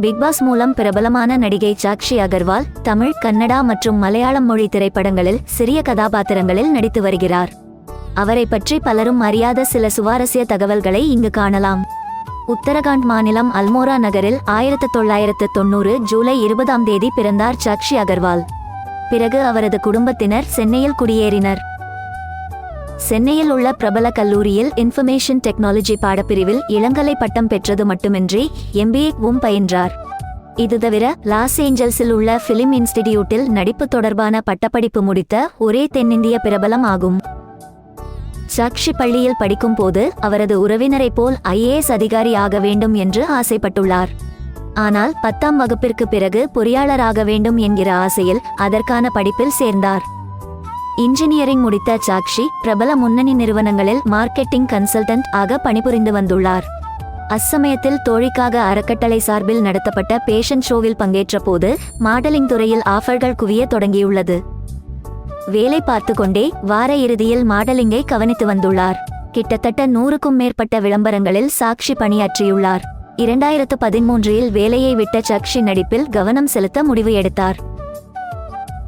Big pass மூலம் பிரபலமான நடிகை சாக்ஷி அகர்வால் தமிழ் கன்னடா மற்றும் மலையாளம் மொழி திரைப்படங்களில் சிறிய கதாபாத்திரங்களில் நடித்து வருகிறார். அவரை பற்றி பலரும் அறியாத சில சுவாரஸ்ய தகவல்களை இங்கு காணலாம். உத்தரகாண்ட் மாநிலம் அல்மோரா நகரில் ஆயிரத்து தொள்ளாயிரத்து தொண்ணூறு ஜூலை இருபதாம் தேதி பிறந்தார் சாக்ஷி அகர்வால். பிறகு அவரது குடும்பத்தினர் சென்னையில் குடியேறினர். சென்னையில் உள்ள பிரபல கல்லூரியில் இன்ஃபர்மேஷன் டெக்னாலஜி பாடப்பிரிவில் இளங்கலை பட்டம் பெற்றது மட்டுமின்றி எம்பிஏவும் பயின்றார். இது தவிர லாஸ் ஏஞ்சல்ஸில் உள்ள பிலிம் இன்ஸ்டிடியூட்டில் நடிப்பு தொடர்பான பட்டப்படிப்பு முடித்த ஒரே தென்னிந்திய பிரபலம் ஆகும். சாக்ஷி பள்ளியில் படிக்கும்போது அவரது உறவினரைப் போல் ஐஏஎஸ் அதிகாரி ஆக வேண்டும் என்று ஆசைப்பட்டுள்ளார். ஆனால் பத்தாம் வகுப்பிற்கு பிறகு பொறியாளராக வேண்டும் என்கிற ஆசையில் அதற்கான படிப்பில் சேர்ந்தார். இன்ஜினியரிங் முடித்த சாக்ஷி பிரபல முன்னணி நிறுவனங்களில் மார்க்கெட்டிங் கன்சல்டன்ட் ஆக பணிபுரிந்து வந்துள்ளார். அச்சமயத்தில் தோழிக்காக அறக்கட்டளை சார்பில் நடத்தப்பட்ட பேஷன் ஷோவில் பங்கேற்ற போது மாடலிங் துறையில் ஆஃபர்கள் குவிய தொடங்கியுள்ளது. வேலை பார்த்து கொண்டே வார இறுதியில் மாடலிங்கை கவனித்து வந்துள்ளார். கிட்டத்தட்ட நூறுக்கும் மேற்பட்ட விளம்பரங்களில் சாக்ஷி பணியாற்றியுள்ளார். இரண்டாயிரத்து பதிமூன்றில் வேலையை விட்ட சாக்ஷி நடிப்பில் கவனம் செலுத்த முடிவு எடுத்தார்.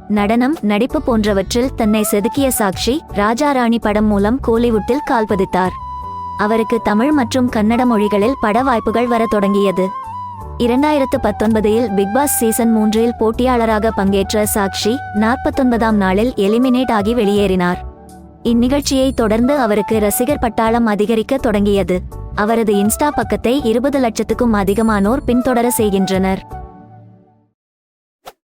நடனம் நடிப்பு போன்றவற்றில் தன்னை செதுக்கிய சாக்ஷி ராஜா ராணி படம் மூலம் கோலிவுட்டில் கால்பதித்தார் அவருக்கு தமிழ் மற்றும் கன்னட மொழிகளில் பட வாய்ப்புகள் வர தொடங்கியது. இரண்டாயிரத்து பத்தொன்பதில் பிக்பாஸ் சீசன் மூன்றில் போட்டியாளராக பங்கேற்ற சாக்ஷி நாற்பத்தொன்பதாம் நாளில் எலிமினேட் ஆகி வெளியேறினார். இந்நிகழ்ச்சியை தொடர்ந்து அவருக்கு ரசிகர் பட்டாளம் அதிகரிக்க தொடங்கியது. அவரது இன்ஸ்டா பக்கத்தை இருபது லட்சத்துக்கும் அதிகமானோர் பின்தொடர செய்கின்றனர்.